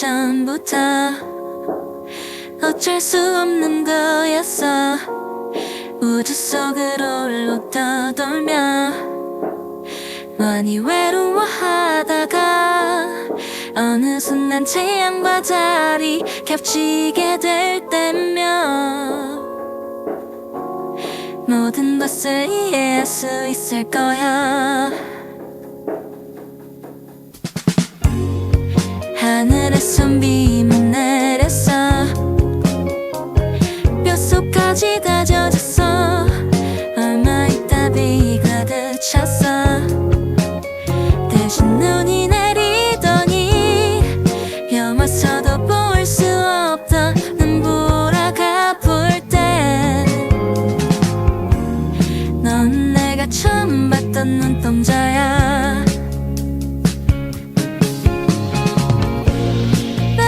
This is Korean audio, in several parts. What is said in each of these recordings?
전부터 어쩔 수 없는 거였어. 우주 속으로 로 떠돌며 많이 외로워하다가 어느 순간 태양과 달이 겹치게 될 때면 모든 것을 이해할 수 있을 거야 하늘에서 비만 내렸어. 뼛속까지 다 젖었어. 얼마 있다 비가 그쳤어. 대신 눈이 내리더니 영화서도 볼 수 없던 눈보라가 볼땐넌 내가 처음 봤던 눈동자야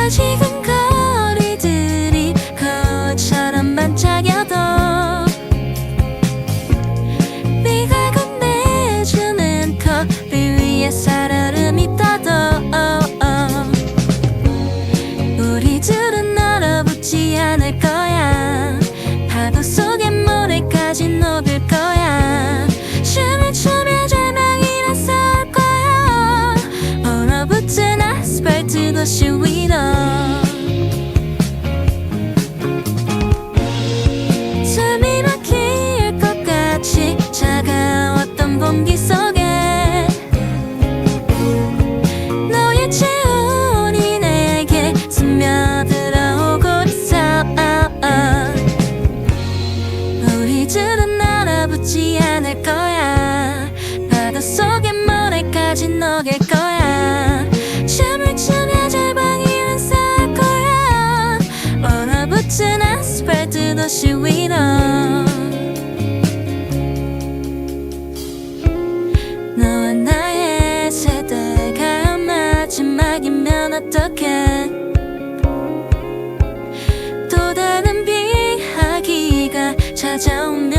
아직은 거리들이 거울처럼 반짝여도 네가 건네주는 커피 위에 살얼음이 떠도 우리 둘은 얼어붙지 않을 거야. 파도 속 모래까지 녹일 거야. 춤을 추며 절방이란 쌀 거야. 얼어붙은 아스팔트 도시 위로. 너와 나의 세대가 마지막이면 어떡해? 또 다른 비하기가 찾아오면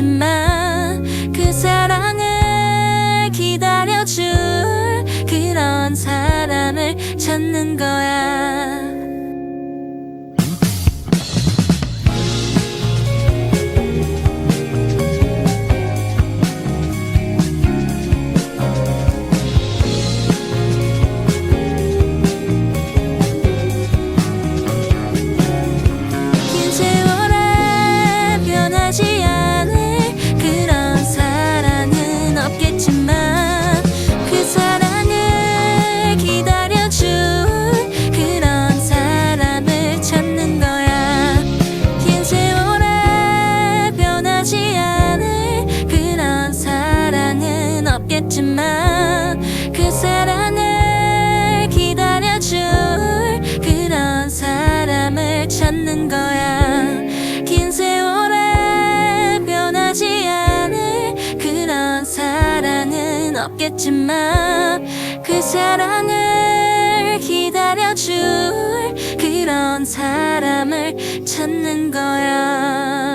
없겠지만 그 사랑을 기다려줄 그런 사람을 찾는 거 없겠지만 그 사랑을 기다려줄 그런 사람을 찾는 거야